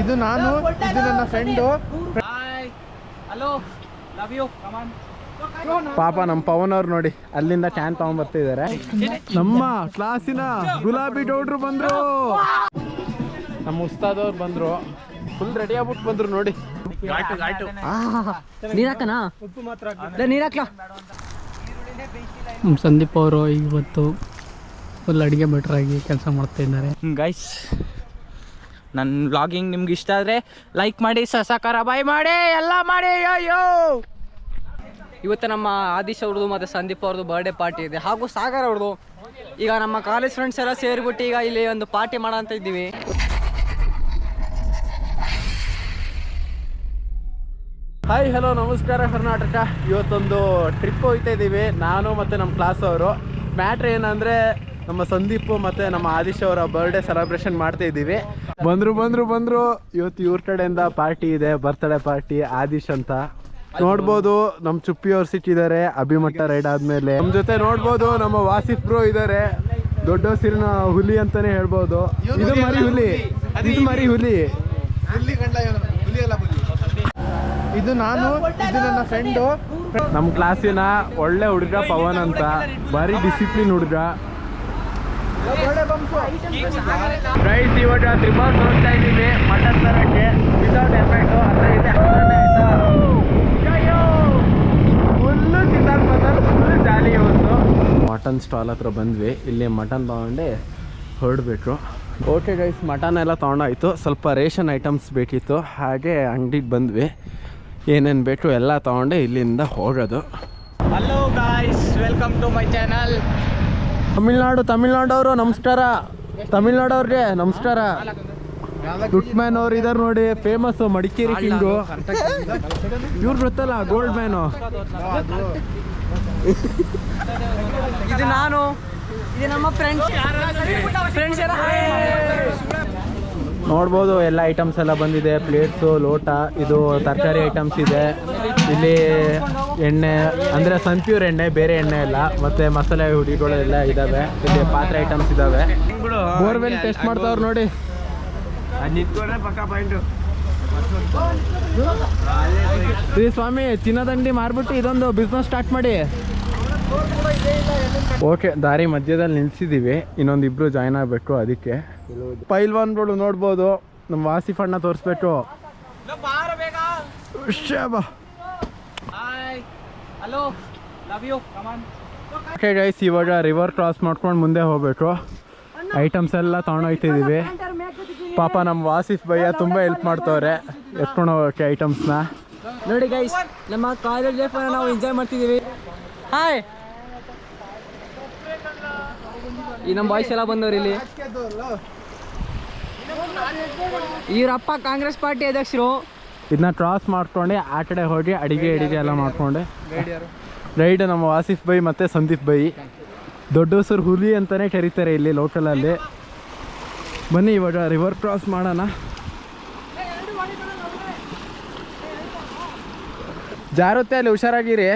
ಇದು ನಾನು ಇದು ನನ್ನ friend hello love you come on ಪಾಪ ನಮ್ಮ ಪವನ್ ಅವ್ರು ನೋಡಿ ಅಲ್ಲಿಂದ ಕ್ಯಾನ್ ತಗೊಂಡ್ಬರ್ತಿದ್ದಾರೆ. ನಮ್ಮ ಕ್ಲಾಸಿನ ಗುಲಾಬಿ ಡೌಡ್ರು ಬಂದ್ರು. ನಮ್ಮ ಉಸ್ತಾದ್ ಅವ್ರು ಬಂದ್ರು. ಫುಲ್ ರೆಡಿ ಆಗ್ಬಿಟ್ಟು ಬಂದ್ರು ನೋಡಿ. ನೀರಾಕನಾ? ನೀರಾಕ್ಲಾ? ಸಂದೀಪ್ ಅವರು ಇವತ್ತು ಫುಲ್ ಅಡುಗೆ ಭಟ್ರಾಗಿ ಕೆಲಸ ಮಾಡ್ತಾ ಇದ್ದಾರೆ ಗೈಸ್ ನನ್ನ ವ್ಲಾಗಿಂಗ್ ನಿಮ್ಗೆ ಇಷ್ಟ ಆದರೆ ಲೈಕ್ ಮಾಡಿ ಸಸಕಾರ ಬಾಯ್ ಮಾಡಿ ಎಲ್ಲ ಮಾಡಿ ಅಯ್ಯೋ! ಇವತ್ತು ನಮ್ಮ ಆದಿಶ್ ಅವ್ರದ್ದು ಮತ್ತು ಸಂದೀಪ್ ಅವ್ರದ್ದು ಬರ್ಡೇ ಪಾರ್ಟಿ ಇದೆ. ಹಾಗೂ ಸಾಗರ್ ಅವ್ರದ್ದು. ಈಗ ನಮ್ಮ ಕಾಲೇಜ್ ಫ್ರೆಂಡ್ಸ್ ಎಲ್ಲ ಸೇರಿಬಿಟ್ಟು ಈಗ ಇಲ್ಲಿ ಒಂದು ಪಾರ್ಟಿ ಮಾಡೋ ಅಂತ ಇದ್ದೀವಿ. ಹಾಯ್ ಹಲೋ ನಮಸ್ಕಾರ ಕರ್ನಾಟಕ. ಇವತ್ತೊಂದು ಟ್ರಿಪ್ ಹೋಗ್ತಾ ಇದ್ದೀವಿ. ನಾನು ಮತ್ತು ನಮ್ಮ ಕ್ಲಾಸ್ ಅವರು. ಮ್ಯಾಟ್ರ್ ಏನಂದರೆ ನಮ್ಮ ಸಂದೀಪ್ ಮತ್ತು ನಮ್ಮ ಆದಿಶ್ ಅವರ ಬರ್ಡೇ ಸೆಲೆಬ್ರೇಷನ್ ಮಾಡ್ತಾ ಇದ್ದೀವಿ. ಬಂದರು ಬಂದರು ಬಂದರು. ಇವತ್ತು ಇವ್ರ ಕಡೆಯಿಂದ ಪಾರ್ಟಿ ಇದೆ ಬರ್ತ್ಡೇ ಪಾರ್ಟಿ ಆದಿಶ್ ಅಂತ. ನೋಡ್ಬೋದು ನಮ್ಮ ಚುಪ್ಪಿ ಅವ್ರು ಸಿಕ್ಕಿದ್ದಾರೆ ಅಭಿಮಟ್ಟ ರೈಡ್ ಆದ್ಮೇಲೆ. ನಮ್ಮ ಜೊತೆ ನೋಡ್ಬೋದು, ನಮ್ಮ ವಾಸಿಫ್ ಬ್ರೋ ಇದ್ದಾರೆ. ದೊಡ್ಡ ಹಸಿರಿನ ಹುಲಿ ಅಂತಾನೆ ಹೇಳ್ಬೋದು. ಇದು ಮರಿ ಹುಲಿ. ಇದು ಮರಿ ಹುಲಿ. ಇದು ನಾನು, ಇದು ನನ್ನ ಫ್ರೆಂಡು ನಮ್ಮ ಕ್ಲಾಸಿನ ಒಳ್ಳೆ ಹುಡುಗ ಪವನ್ ಅಂತ. ಭಾರಿ ಡಿಸಿಪ್ಲಿನ್ ಹುಡುಗ. ರೈಸ್ ಇವಾಗ ತುಂಬಾ ನೋಡ್ತಾ ಇದ್ದೀವಿ. ಮಟನ್ ತರಕ್ಕೆ ವಿತೌಟ್ ಎಫೆಕ್ಟ್ ಅಂತ ಇದೆ full chicken mutton full jolly ಇವತ್ತು. ಮಟನ್ ಸ್ಟಾಲ್ ಹತ್ರ ಬಂದ್ವಿ. ಇಲ್ಲಿ ಮಟನ್ ತಗೊಂಡೆ ಹೊರಡ್ಬಿಟ್ರು. ಓಕೆ ಗೈಸ್ ಮಟನ್ ಎಲ್ಲ ತೊಗೊಂಡೋಯ್ತು. ಸ್ವಲ್ಪ ರೇಷನ್ ಐಟಮ್ಸ್ ಬೇಕಿತ್ತು. ಹಾಗೆ ಅಂಗಡಿಗೆ ಬಂದ್ವಿ. ಏನೇನು ಬೇಕು ಎಲ್ಲ ತೊಗೊಂಡೆ ಇಲ್ಲಿಂದ ಹೋಗೋದು. Hello guys welcome to my channel Tamil Nadu Tamil Nadu ಅವರು ನಮಸ್ಕಾರ. ತಮಿಳ್ನಾಡು ಅವ್ರಿಗೆ ನಮಸ್ಕಾರ. ಗುಡ್ ಮ್ಯಾನ್ ಅವ್ರು ಇದಾರೆ ನೋಡಿ ಫೇಮಸ್ ಮಡಿಕೇರಿ ಕಿಂಗು ಇವ್ರು ಗೊತ್ತಲ್ಲ ಗೋಲ್ಡ್ ಮ್ಯಾನು ಇದು ನಾನು. ಇದು ನಮ್ಮ ಫ್ರೆಂಡ್ಸ್ ನೋಡ್ಬೋದು ಎಲ್ಲ ಐಟಮ್ಸ್ ಎಲ್ಲ ಬಂದಿದೆ. ಪ್ಲೇಟ್ಸು ಲೋಟ ಇದು ತರಕಾರಿ ಐಟಮ್ಸ್ ಇದೆ. ಇಲ್ಲಿ ಎಣ್ಣೆ ಅಂದರೆ ಸನ್ಪ್ಯೂರ್ ಎಣ್ಣೆ ಬೇರೆ ಎಣ್ಣೆ ಇಲ್ಲ ಮತ್ತೆ ಮಸಾಲೆ ಹುಡಿಗಳು ಎಲ್ಲ ಇದಾವೆ. ಇಲ್ಲಿ ಪಾತ್ರೆ ಐಟಮ್ಸ್ ಇದಾವೆ. ಬೋರ್ವೆಲ್ ಟೆಸ್ಟ್ ಮಾಡ್ತಾವ್ರು ನೋಡಿ. ಶ್ರೀ ಸ್ವಾಮಿ ಚಿನ್ನದಂಡಿ ಮಾರ್ಬಿಟ್ಟು ಇದೊಂದು ಬಿಸ್ನೆಸ್ ಸ್ಟಾರ್ಟ್ ಮಾಡಿ. ಓಕೆ ದಾರಿ ಮಧ್ಯದಲ್ಲಿ ನಿಲ್ಸಿದೀವಿ. ಇನ್ನೊಂದು ಇಬ್ರು ಜಾಯ್ನ್ ಆಗಬೇಕು ಅದಕ್ಕೆ. ಪೈಲ್ವಾನ್ಗಳು ನೋಡ್ಬೋದು. ನಮ್ಮ ವಾಸಿಫ್ ಅಣ್ಣ ತೋರಿಸ್ಬೇಕು. Shaba hello love you come on okay guys ಇವಾಗ ರಿವರ್ ಕ್ರಾಸ್ ಮಾಡ್ಕೊಂಡು ಮುಂದೆ ಹೋಗ್ಬೇಕು. ಐಟಮ್ಸ್ ಎಲ್ಲ ತೊಗೊಂಡೋಗ್ತಿದ್ದೀವಿ ಪಾಪ ನಮ್ಮ ವಾಸಿಫ್ ಭಯ್ಯ ತುಂಬ ಹೆಲ್ಪ್ ಮಾಡ್ತವ್ರೆ. ಎತ್ಕೊಂಡು ಹೋಗೋಕ್ಕೆ ಐಟಮ್ಸ್ನ ನೋಡಿ ಗೈಸ್ ನಮ್ಮ ಕಾಲೇಜ್ ಲೈಫ್ ನಾವು ಎಂಜಾಯ್ ಮಾಡ್ತಿದ್ದೀವಿ ಹಾಯ್ ಈ ನಮ್ಮ ಬಾಯ್ಸ್ ಎಲ್ಲ ಬಂದವ್ರು ಇಲ್ಲಿ. ಇವರಪ್ಪ ಕಾಂಗ್ರೆಸ್ ಪಾರ್ಟಿ ಅಧ್ಯಕ್ಷರು. ಇದನ್ನ ಕ್ರಾಸ್ ಮಾಡ್ಕೊಂಡು ಆ ಕಡೆ ಹೋಗಿ ಅಡಿಗೆ ಅಡಿಗೆ ಎಲ್ಲ ಮಾಡ್ಕೊಂಡೆ. ರೈಡ್ ನಮ್ಮ ವಾಸಿಫ್ ಬೈ ಮತ್ತು ಸಂದೀಪ್ ಬೈ. ದೊಡ್ಡ ಹೆಸರು ಹುಲಿ ಅಂತಲೇ ಕರೀತಾರೆ ಇಲ್ಲಿ ಲೋಕಲಲ್ಲಿ ಬನ್ನಿ ಇವಾಗ ರಿವರ್ ಕ್ರಾಸ್ ಮಾಡೋಣ. ಜಾರುತ್ತೆ ಅಲ್ಲಿ ಹುಷಾರಾಗಿರಿ.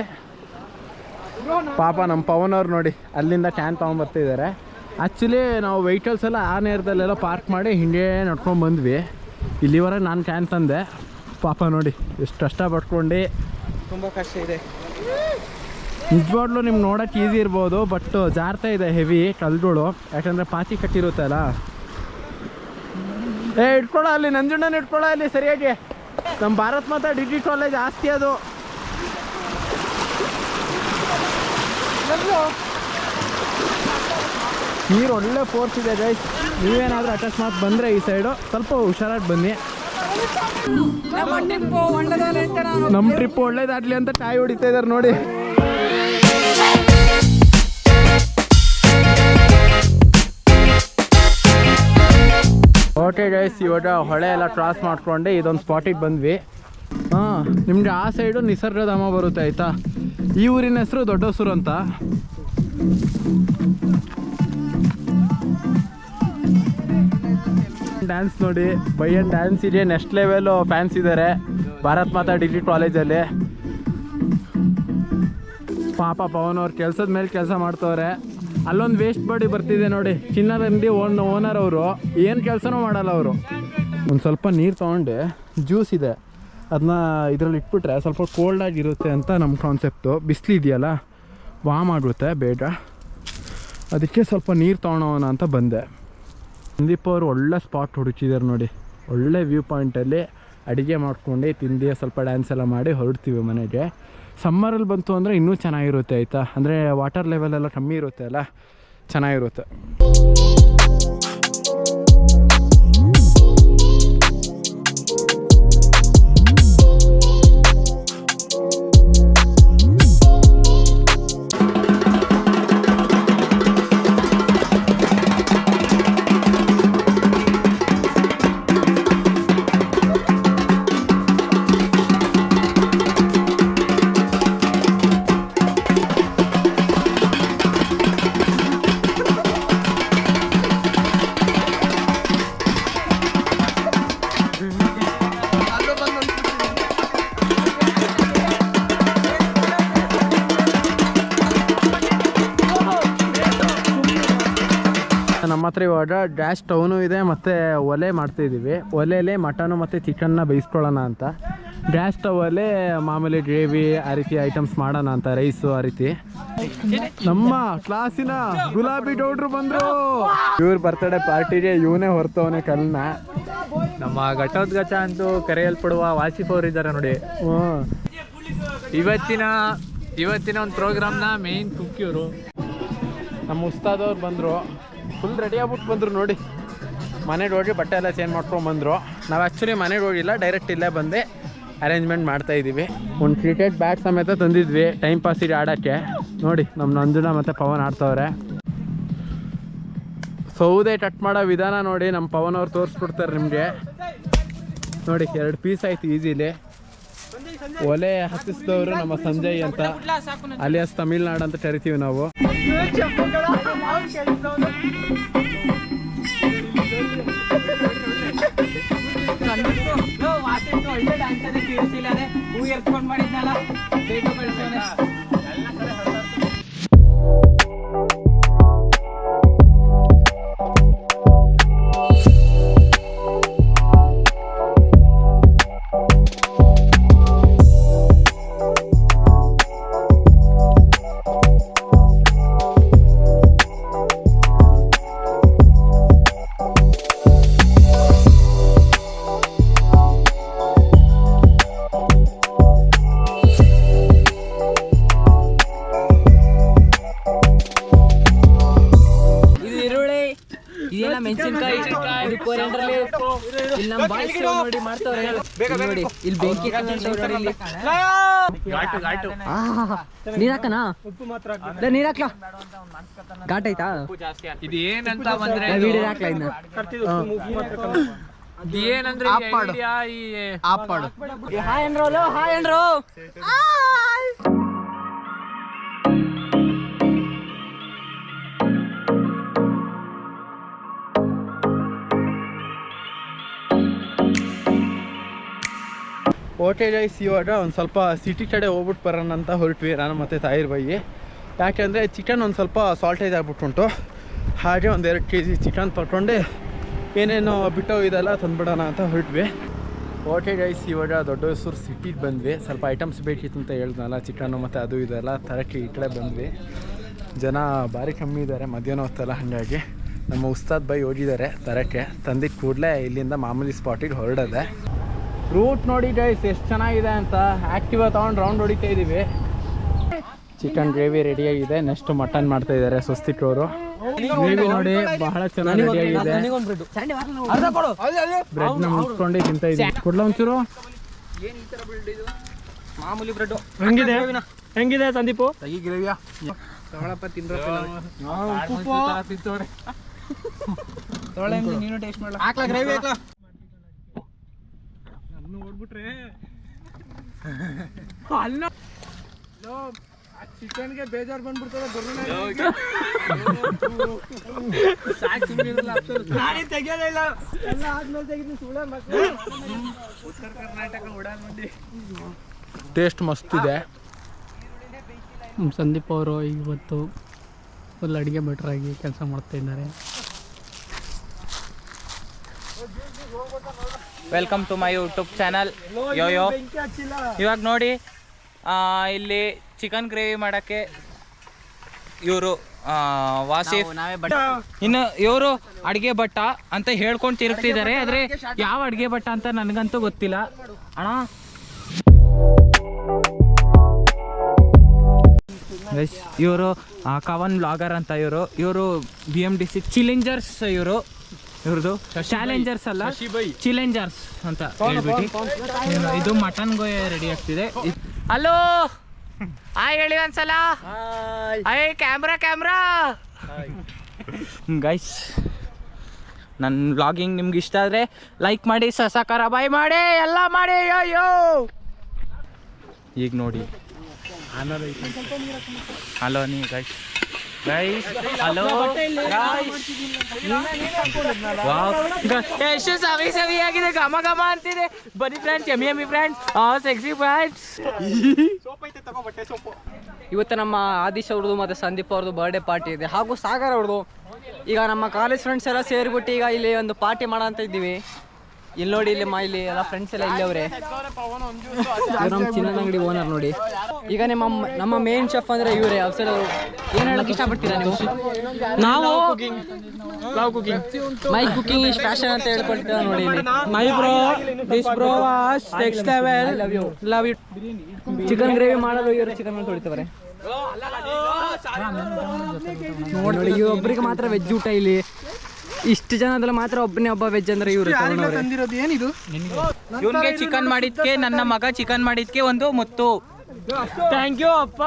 ಪಾಪ ನಮ್ಮ ಪವನ್ ಅವ್ರು ನೋಡಿ ಅಲ್ಲಿಂದ ಕ್ಯಾನ್ ತೊಗೊಂಬರ್ತಿದ್ದಾರೆ ಆ್ಯಕ್ಚುಲಿ ನಾವು ವೆಹಿಕಲ್ಸ್ ಎಲ್ಲ ಆ ನೇರದಲ್ಲೆಲ್ಲ ಪಾರ್ಕ್ ಮಾಡಿ ಹಿಂಗೆ ನಡ್ಕೊಂಡು ಬಂದ್ವಿ. ಇಲ್ಲಿವರೆಗೆ ನಾನು ಕ್ಯಾನ್ ತಂದೆ. ಪಾಪ ನೋಡಿ ಎಷ್ಟು ಕಷ್ಟ ಪಡ್ಕೊಂಡು ತುಂಬ ಕಷ್ಟ ಇದೆ. ನಿಜವಾಗ್ಲೂ ನಿಮ್ಗೆ ನೋಡೋಕೆ ಈಸಿ ಇರ್ಬೋದು ಬಟ್ ಜಾರ್ತಾ ಇದೆ ಹೆವಿ ಕಲ್ಗಳು ಯಾಕಂದರೆ ಪಾಚಿ ಕಟ್ಟಿರುತ್ತಲ್ಲ ಏ ಇಟ್ಕೊಳ್ಳೋ ಅಲ್ಲಿ ನಂಜುಂಡನ ಇಟ್ಕೊಳ ಅಲ್ಲಿ ಸರಿಯಾಗಿ. ನಮ್ಮ ಭಾರತ್ ಮಾತಾ ಡಿಗ್ರಿ ಕಾಲೇಜ್ ಆಸ್ತಿ ಅದು. ನೀರು ಒಳ್ಳೆ ಫೋರ್ಸ್ ಇದೆ ಗೈಸ್ ನೀವೇನಾದರೂ ಅಕಸ್ಮಾತ್ ಬಂದರೆ ಈ ಸೈಡು ಸ್ವಲ್ಪ ಹುಷಾರಾಗಿ ಬನ್ನಿ. ನಮ್ಮ ಟ್ರಿಪ್ ಒಳ್ಳೇದಾಗ್ಲಿ ಅಂತ ಟಾಯ್ ಹೊಡಿತಾ ಇದಾರೆ ನೋಡಿ. ಓಕೆ ಗೈಸ್ ಇವಾಗ ಹೊಳೆ ಎಲ್ಲ ಕ್ರಾಸ್ ಮಾಡ್ಕೊಂಡೆ ಇದೊಂದು ಸ್ಪಾಟಿಗೆ ಬಂದ್ವಿ. ಹಾಂ ನಿಮಗೆ ಆ ಸೈಡು ನಿಸರ್ಗಧಾಮ ಬರುತ್ತೆ ಆಯಿತಾ? ಈ ಊರಿನ ಹೆಸರು ದೊಡ್ಡಸೂರು ಅಂತ. ಡ್ಯಾನ್ಸ್ ನೋಡಿ. ಬೈಯನ್ ಡ್ಯಾನ್ಸ್ ಇದೆ. ನೆಕ್ಸ್ಟ್ ಲೆವೆಲ್ ಫ್ಯಾನ್ಸ್ ಇದ್ದಾರೆ ಭಾರತ್ ಮಾತಾ ಡಿಗ್ರಿ ಕಾಲೇಜಲ್ಲಿ ಪಾಪ ಪವನ್ ಅವ್ರು ಕೆಲಸದ ಮೇಲೆ ಕೆಲಸ ಮಾಡ್ತವ್ರೆ. ಅಲ್ಲೊಂದು ವೇಸ್ಟ್ ಬಾಡಿ ಬರ್ತಿದೆ ನೋಡಿ. ಚಿನ್ನದ ಅಂಗಡಿ ಓನ್ ಓನರ್ ಅವರು. ಏನು ಕೆಲಸನೂ ಮಾಡಲ್ಲ ಅವರು. ಒಂದು ಸ್ವಲ್ಪ ನೀರು ತೊಗೊಂಡೆ. ಜ್ಯೂಸ್ ಇದೆ. ಅದನ್ನ ಇದರಲ್ಲಿ ಇಟ್ಬಿಟ್ರೆ ಸ್ವಲ್ಪ ಕೋಲ್ಡ್ ಆಗಿರುತ್ತೆ ಅಂತ ನಮ್ಮ ಕಾನ್ಸೆಪ್ಟು ಬಿಸಿಲು ಇದೆಯಲ್ಲ? ವಾಮ್ ಆಗುತ್ತೆ ಬೇಡ ಅದಕ್ಕೆ ಸ್ವಲ್ಪ ನೀರು ತೊಗೊಳೋಣ ಅಂತ ಬಂದೆ. ಸಂದೀಪ್ ಅವರು ಒಳ್ಳೆ ಸ್ಪಾಟ್ ಹುಡುಕಿದ್ದಾರೆ ನೋಡಿ. ಒಳ್ಳೆ ವ್ಯೂ ಪಾಯಿಂಟಲ್ಲಿ ಅಡುಗೆ ಮಾಡ್ಕೊಂಡು ತಿಂದು ಸ್ವಲ್ಪ ಡ್ಯಾನ್ಸ್ ಎಲ್ಲ ಮಾಡಿ ಹೊರಡ್ತೀವಿ ಮನೆಗೆ. ಸಮ್ಮರಲ್ಲಿ ಬಂತು ಅಂದರೆ ಇನ್ನೂ ಚೆನ್ನಾಗಿರುತ್ತೆ ಆಯಿತಾ? ಅಂದರೆ ವಾಟರ್ ಲೆವೆಲ್ ಎಲ್ಲ ಕಮ್ಮಿ ಇರುತ್ತೆ ಅಲ್ಲ? ಚೆನ್ನಾಗಿರುತ್ತೆ. ನಮ್ಮ ಹತ್ರ ಇವಾಗ ಗ್ಯಾಸ್ ಸ್ಟೌನು ಇದೆ ಮತ್ತು ಒಲೆ ಮಾಡ್ತಾಯಿದ್ದೀವಿ ಒಲೆಯಲ್ಲಿ ಮಟನು ಮತ್ತು ಚಿಕನ್ನ ಬೇಯಿಸ್ಕೊಳ್ಳೋಣ ಅಂತ. ಡ್ಯಾಶ್ ಸ್ಟವಲ್ಲಿ ಮಾಮೂಲಿ ಗ್ರೇವಿ ಆ ರೀತಿ ಐಟಮ್ಸ್ ಮಾಡೋಣ ಅಂತ ರೈಸು ಆ ರೀತಿ. ನಮ್ಮ ಕ್ಲಾಸಿನ ಗುಲಾಬಿ ಡೌಡ್ರು ಬಂದರು. ಇವ್ರ ಬರ್ತಡೇ ಪಾರ್ಟಿಗೆ ಇವನೇ ಹೊರ್ತವನೆ ಕಲ್ಲನ್ನ ನಮ್ಮ ಘಟೋದ್ಗಚ ಅಂತೂ ಕರೆಯಲ್ಪಡುವ ವಾಸಿಫ್ ಅವರು ಇದ್ದಾರೆ ನೋಡಿ. ಹ್ಞೂ. ಇವತ್ತಿನ ಇವತ್ತಿನ ಒಂದು ಪ್ರೋಗ್ರಾಮ್ನ ಮೇನ್ ಕುಕ್ಕಿಯವರು ನಮ್ಮ ಉಸ್ತಾದವ್ರು ಬಂದರು. ಫುಲ್ ರೆಡಿ ಆಗ್ಬಿಟ್ಟು ಬಂದರು ನೋಡಿ. ಮನೆಗೆ ಹೋಗಿ ಬಟ್ಟೆ ಎಲ್ಲ ಚೇಂಜ್ ಮಾಡ್ಕೊಂಡು ಬಂದರು. ನಾವು ಆ್ಯಕ್ಚುಲಿ ಮನೆಗೆ ಹೋಗಿಲ್ಲ ಡೈರೆಕ್ಟ್ ಇಲ್ಲೇ ಬಂದು. ಅರೇಂಜ್ಮೆಂಟ್ ಮಾಡ್ತಾ ಇದ್ದೀವಿ ಒಂದು ಕ್ರಿಕೆಟ್ ಬ್ಯಾಟ್ ಸಮೇತ ತಂದಿದ್ವಿ ಟೈಮ್ ಪಾಸಿಗೆ ಆಡೋಕ್ಕೆ. ನೋಡಿ ನಮ್ಮ ನಂಜುನ ಮತ್ತು ಪವನ್ ಆಡ್ತವ್ರೆ. ಸೌದೆ ಕಟ್ ಮಾಡೋ ವಿಧಾನ ನೋಡಿ ನಮ್ಮ ಪವನ್ ಅವ್ರು ತೋರಿಸ್ಬಿಡ್ತಾರೆ ನಿಮಗೆ. ನೋಡಿ, ಎರಡು ಪೀಸ್ ಆಯ್ತು ಈಸಿಲಿ ಒಲೆ ಹತ್ತಿಸಿದವರು ನಮ್ಮ ಸಂಜಯ್ ಅಂತ ಅಲಿಯಾಸ್ ತಮಿಳ್ನಾಡು ಅಂತ ಕರಿತೀವಿ ನಾವು. ಹೂ ಎತ್ಕೊಂಡು ಮಾಡಿದ್ನಲ್ಲ. ನೋಡಿ ಇಲ್ಲಿ ಬೆಂಕಿ ನೀರಾಕನಾ? ನೀರ್ ಹಾಕ್ಲಾ ಘಾಟ್ ಆಯ್ತಾ? ಇದು ಏನಂತ ಬಂದ್ರೆ ವಿಡಿಯೋ ಹಾಕ್ಲಾ ಇನ್ನ? ಇದು ಏನಂದ್ರೆ ಈ idea ಈ ಹಾಯ್ ಅನ್ರೋಲು ಹಾಯ್ ಐಸ್ ಇವಾಗ ಒಂದು ಸ್ವಲ್ಪ ಸಿಟಿ ಕಡೆ ಹೋಗ್ಬಿಟ್ಟು ಬರೋಣ ಅಂತ ಹೊರಟ್ವಿ ನಾನು ಮತ್ತು ತಾಯಿರ್ ಬೈ ಯಾಕೆಂದರೆ ಚಿಕನ್ ಒಂದು ಸ್ವಲ್ಪ ಸಾಲ್ಟೇಜ್ ಆಗಿಬಿಟ್ಟುಂಟು ಹಾಗೆ ಒಂದು ಎರಡು ಕೆ ಜಿ ಚಿಕನ್ ತಗೊಂಡು ಏನೇನು ಬಿಟ್ಟೋ ಇದೆಲ್ಲ ತಂದುಬಿಡೋಣ ಅಂತ ಹೊರಟ್ವಿ. ಓಕೆ ಗೈಸ್ ಇವಾಗ ದೊಡ್ಡ ಹೆಸರು ಸಿಟಿಗೆ ಬಂದ್ವಿ. ಸ್ವಲ್ಪ ಐಟಮ್ಸ್ ಬೇಕಿತ್ತು ಅಂತ ಹೇಳಿದ್ನಲ್ಲ ಚಿಕನ್ನು ಮತ್ತು ಅದು ಇದೆಲ್ಲ ತರಕ್ಕೆ ಈ ಕಡೆ ಬಂದ್ವಿ. ಜನ ಭಾರಿ ಕಮ್ಮಿ ಇದ್ದಾರೆ ಮಧ್ಯಾಹ್ನ ಹೊತ್ತಲ್ಲ ಹಾಗಾಗಿ. ನಮ್ಮ ಉಸ್ತಾದ್ ಬೈ ಹೋಗಿದ್ದಾರೆ ತರಕ್ಕೆ. ತಂದಿದ್ದ ಕೂಡಲೇ ಇಲ್ಲಿಂದ ಮಾಮೂಲಿ ಸ್ಪಾಟಿಗೆ ಹೊರಡದೆ. ರೂಟ್ ನೋಡಿ ಗೈಸ್ ಎಷ್ಟು ಚೆನ್ನಾಗಿದೆ ಅಂತ ಆಕ್ಟಿವಾ ತಗೊಂಡು ರೌಂಡ್ ಹೊಡಿತಾ ಇದ್ದೀವಿ ಚಿಕನ್ ಗ್ರೇವಿ ರೆಡಿ ಆಗಿದೆ. ನೆಕ್ಸ್ಟ್ ಮಟನ್ ಮಾಡ್ತಾ ಇದ್ದಾರೆ ಸ್ವಸ್ತಿಕ್ ಅವರು ಗ್ರೇವಿ ನೋಡಿ ಬಹಳ ಚೆನ್ನಾಗಿ ಬ್ರೆಡ್ನ ಮುಚ್ಕೊಂಡು ತಿಂತಾ ಇದ್ದೀವಿ ಕೊಡ್ಲ ಒಂಚೂರು? ಮಾಮೂಲಿ ಬ್ರೆಡ್ ಹೆಂಗಿದೆ? ಹೆಂಗಿದೆ ಸಂದೀಪು? ನೀನು ಟೇಸ್ಟ್ ಮಾಡ್ಲಾ? ಹಾಕ್ಲಾ ಗ್ರೇವಿ ಹಾಕ್ಲಾ. ಚಿಕನ್ಗೆ ಬೇಜಾರು ಬಂದ್ಬಿಡ್ತದೆ ನಾನೇ ಎಲ್ಲ ಆದ್ಮೇಲೆ ತೆಗಿದ್ನಿ ಸುಳ್ಳ ಮಕ್ಕಳು ಉತ್ತರ ಕರ್ನಾಟಕ ಉಡಾನ್ ಮಂಡಿ ಟೇಸ್ಟ್ ಮಸ್ತ್ ಇದೆ. ಸಂದೀಪ್ ಅವರು ಇವತ್ತು ಫುಲ್ ಅಡುಗೆ ಭಟ್ರಾಗಿ ಕೆಲಸ ಮಾಡ್ತಾ ಇದ್ದಾರೆ. Welcome to my YouTube channel yo yo ಇವಾಗ ನೋಡಿ ಆ, ಇಲ್ಲಿ ಚಿಕನ್ ಗ್ರೇವಿ ಮಾಡೋಕ್ಕೆ ಇವರು ವಾಸಿಫ್ ಇನ್ನು ಇವರು ಅಡುಗೆ ಭಟ್ಟ ಅಂತ ಹೇಳ್ಕೊಂಡು ತಿರುಗ್ತಿದ್ದಾರೆ. ಆದರೆ ಯಾವ ಅಡುಗೆ ಭಟ್ಟ ಅಂತ ನನಗಂತೂ ಗೊತ್ತಿಲ್ಲ. ಅಣ್ಣ? ಇವರು ಕವನ್ ಬ್ಲಾಗರ್ ಅಂತ ಇವರು. ಇವರು B M D C challengers ಇವರು. ಇವ್ರದ್ದು ಚಾಲೆಂಜರ್ಸ್ ಅಲ್ಲ? ಚಿಲೆಂಜರ್ಸ್ ಅಂತ ಹೇಳ್ಬಿಟ್ಟು. ಇದು ಮಟನ್ ಗೋಯ ರೆಡಿ ಆಗ್ತಿದೆ. ಹಲೋ? ಹಾಯ್ ಹೇಳಿ ಒಂದ್ಸಲ. ಹಾಯ್. ಕ್ಯಾಮ್ರಾ ಕ್ಯಾಮ್ರಾ ಗೈಸ್ ನನ್ನ ವ್ಲಾಗಿಂಗ್ ನಿಮ್ಗೆ ಇಷ್ಟ ಆದರೆ ಲೈಕ್ ಮಾಡಿ ಸಸಕಾರ ಬಾಯ್ ಮಾಡಿ ಎಲ್ಲ ಮಾಡಿ ಅಯ್ಯೋ! ಈಗ ನೋಡಿ. ಹಲೋ ನೀ ಗೈಸ್ ಗೈಸ್ ಹಲೋ ಎಷ್ಟು ಸವಿ ಸವಿ ಆಗಿದೆ ಘಮ ಘಮ ಅಂತಿದೆ ಬನ್ನಿ ಫ್ರೆಂಡ್ಸ್ ಎಮಿ ಎಮ್ಮಿ ಫ್ರೆಂಡ್ಸ್ ಸೆಕ್ಸಿ ಫ್ರೆಂಡ್ಸ್ ಇವತ್ತು ನಮ್ಮ ಆದಿಶ್ ಅವ್ರದ್ದು ಮತ್ತು ಸಂದೀಪ್ ಅವ್ರದ್ದು ಬರ್ಡೇ ಪಾರ್ಟಿ ಇದೆ. ಹಾಗೂ ಸಾಗರ್ ಅವ್ರದ್ದು. ಈಗ ನಮ್ಮ ಕಾಲೇಜ್ ಫ್ರೆಂಡ್ಸ್ ಎಲ್ಲ ಸೇರಿಬಿಟ್ಟು ಈಗ ಇಲ್ಲಿ ಒಂದು ಪಾರ್ಟಿ ಮಾಡೋ ಅಂತ ಇದ್ದೀವಿ. ಇಲ್ಲಿ ನೋಡಿ ಇಲ್ಲಿ ಮಾ ಇಲ್ಲಿ ಎಲ್ಲ ಫ್ರೆಂಡ್ಸ್ ಎಲ್ಲ ಇಲ್ಲಿ ಅವರೇ ನಮ್ಮ ಚಿನ್ನದ ಅಂಗಡಿ ಓನರ್ ನೋಡಿ. ಈಗ ನಿಮ್ಮ ನಮ್ಮ ಮೇನ್ ಶೆಫ್ ಅಂದ್ರೆ ಇವರೇ ಅವ್ಸರ್ ಅವರು ಏನ್ ಹೇಳಕ್ ಇಷ್ಟಪಡ್ತೀರಾ ನೀವು? ನಾವು love cooking my cooking is fashion ಅಂತ ಹೇಳ್ಕೊಳ್ತೀರಾ ನೋಡಿ ಇಲ್ಲಿ. My bro this bro was next level love you love you chicken gravy ಮಾಡಲು ಇವರು ಚಿಕನ್ ತೊಳಿತವ್ರೆ ನೋಡಿ ಒಬ್ಬರಿಗೆ ಮಾತ್ರ ವೆಜ್ ಊಟ ಇಲ್ಲಿ. ಇಷ್ಟು ಜನದಲ್ಲಿ ಮಾತ್ರ ಒಬ್ಬನೇ ಒಬ್ಬ ವೆಜ್ ಅಂದ್ರೆ ಇವರು ಇವನ್ಗೆ ಚಿಕನ್ ಮಾಡಿದ್ಕೆ ನನ್ನ ಮಗ ಚಿಕನ್ ಮಾಡಿದ್ಕೆ ಒಂದು ಮುತ್ತು. ಥ್ಯಾಂಕ್ ಯು ಅಪ್ಪ.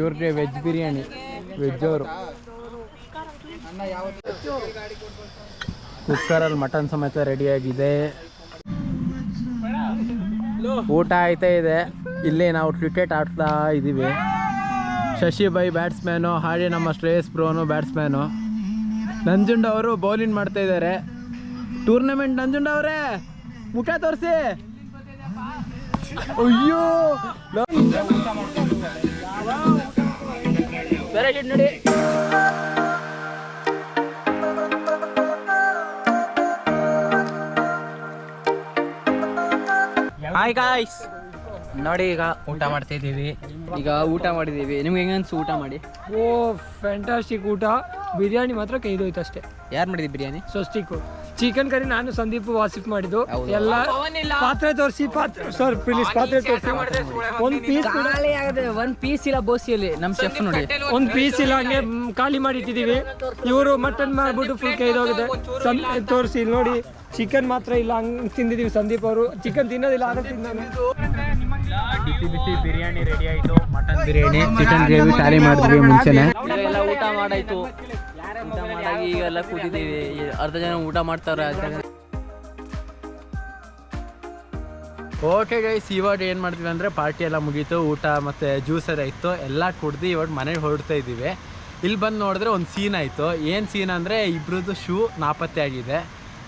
ಇವ್ರಿಗೆ ವೆಜ್ ಬಿರಿಯಾನಿ ವೆಜ್ ಅವರು. ಕುಕ್ಕರಲ್ಲಿ ಮಟನ್ ಸಮೇತ ರೆಡಿಯಾಗಿದೆ ಊಟ ಆಯ್ತಾ ಇದೆ. ಇಲ್ಲಿ ನಾವು ಕ್ರಿಕೆಟ್ ಆಡ್ತಾ ಇದ್ದೀವಿ ಶಶಿ ಬೈ ಬ್ಯಾಟ್ಸ್ಮ್ಯಾನು ಹಾಡಿ ನಮ್ಮ ಶ್ರೇಯಸ್ ಬ್ರೋನು ಬ್ಯಾಟ್ಸ್ಮ್ಯಾನು ನಂಜುಂಡ ಅವರು ಬೌಲಿಂಗ್ ಮಾಡ್ತಾ ಇದ್ದಾರೆ. ಟೂರ್ನಮೆಂಟ್ ನಂಜುಂಡ ಅವರೇ ಮುಖ ತೋರಿಸಿ. ಅಯ್ಯೋ! ನೋಡಿ. ಹಾಯ್ ಗಾಯ್ಸ್ ನೋಡಿ ಈಗ ಊಟ ಮಾಡ್ತಾ ಇದ್ದೀವಿ ಈಗ ಊಟ ಮಾಡಿದೀವಿ ನಿಮ್ಗೆ ಹೆಂಗ ಅನ್ಸು ಊಟ ಮಾಡಿ? ಓ ಫ್ಯಾಂಟಾಸ್ಟಿಕ್ ಊಟ. ಬಿರಿಯಾನಿ ಮಾತ್ರ ಕೈದೋಯ್ತು ಅಷ್ಟೇ. ಯಾರು ಮಾಡಿದ್ವಿ ಬಿರಿಯಾನಿ? ಸ್ವಸ್ತಿಕ್ ಚಿಕನ್ ಕರಿ ನಾನು ಸಂದೀಪ್ ವಾಸಿಫ್ ಮಾಡಿದ್ದು. ಎಲ್ಲ ಪಾತ್ರೆ ತೋರಿಸಿ ಪಾತ್ರೆ ಸರ್ ಪ್ಲೀಸ್ ಪಾತ್ರೆ ತೋರಿಸಿ. ಒಂದ್ ಪೀಸ್ ಒಂದ್ ಪೀಸ್ ಇಲ್ಲ ಬೋಸಿಯಲ್ಲಿ ನಮ್ ಚೆಫ್ ನೋಡಿ. ಒಂದ್ ಪೀಸ್ ಇಲ್ಲ ಹಂಗೆ ಖಾಲಿ ಮಾಡಿ ಇಟ್ಟಿದ್ದೀವಿ ಇವರು ಮಟನ್ ಮಾಡ್ಬಿಟ್ಟು ಫುಲ್ ಕೈದೋಗಿದೆ ತೋರಿಸಿ ಇಲ್ಲಿ ನೋಡಿ ಚಿಕನ್ ಮಾತ್ರ ಇಲ್ಲ ಹಂಗ್ ತಿಂದಿದೀವಿ ಸಂದೀಪ್ ಅವರು. ಚಿಕನ್ ತಿನ್ನೋದಿಲ್ಲ ಆದ್ರೆ ತಿಂದಾನೆ. ಬಿಸಿ ಬಿಸಿ ಬಿರಿಯಾನಿ ರೆಡಿ ಆಯಿತು ಮಟನ್ ಬಿರಿಯಾನಿ ಚಿಕನ್ ಗ್ರೇವಿ ಖಾಲಿ ಮಾಡಿದ್ವಿ ಮುಂಚೆನೆ. ಎಲ್ಲ ಊಟ ಮಾಡಾಯ್ತು. ಊಟ ಮಾಡಾಗಿ ಈಗ ಎಲ್ಲ ಕೂತಿದ್ದೀವಿ. ಅರ್ಧ ಜನ ಊಟ ಮಾಡ್ತಾರೆ ಅರ್ಧ ಜನ. ಓಕೆ ಗೈಸ್ ಇವಾಗ ಏನು ಮಾಡ್ತೀವಿ ಅಂದರೆ ಪಾರ್ಟಿ ಎಲ್ಲ ಮುಗೀತು ಊಟ ಮತ್ತು ಜ್ಯೂಸ್ ಎಲ್ಲ ಇತ್ತು ಎಲ್ಲ ಕುಡ್ದು ಇವಾಗ ಮನೆಗೆ ಹೊರಡ್ತಾ ಇದ್ದೀವಿ. ಇಲ್ಲಿ ಬಂದು ನೋಡಿದ್ರೆ ಒಂದು ಸೀನ್ ಆಯಿತು. ಏನು ಸೀನ್ ಅಂದರೆ ಇಬ್ರದ್ದು ಶೂ ನಾಪತ್ತೆ ಆಗಿದೆ.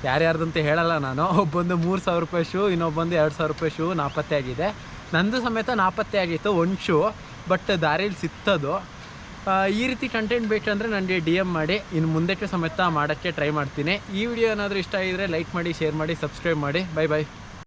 ಯಾರ್ಯಾರ್ದಂತ ಹೇಳಲ್ಲ ನಾನು. ಒಬ್ಬೊಂದು ಮೂರು ಸಾವಿರ ರೂಪಾಯಿ ಶೂ ಇನ್ನೊಬ್ಬೊಂದು ಎರಡು ಸಾವಿರ ರೂಪಾಯಿ ಶೂ ನಾಪತ್ತೆ ಆಗಿದೆ. ನಂದು ಸಮೇತ ನಾಪತ್ತೆ ಆಗಿತ್ತು ಒಂದು ಶೂ ಬಟ್ ದಾರಿಲಿ ಸಿಕ್ತದು ಈ ರೀತಿ ಕಂಟೆಂಟ್ ಬೇಕಂದರೆ ನನಗೆ ಡಿ ಎಂ ಮಾಡಿ, ಇನ್ನು ಮುಂದಕ್ಕೆ ಸಮೇತ ಮಾಡೋಕ್ಕೆ ಟ್ರೈ ಮಾಡ್ತೀನಿ. ಈ ವಿಡಿಯೋ ಏನಾದರೂ ಇಷ್ಟ ಆಗಿದ್ರೆ ಲೈಕ್ ಮಾಡಿ ಶೇರ್ ಮಾಡಿ ಸಬ್ಸ್ಕ್ರೈಬ್ ಮಾಡಿ. Bye bye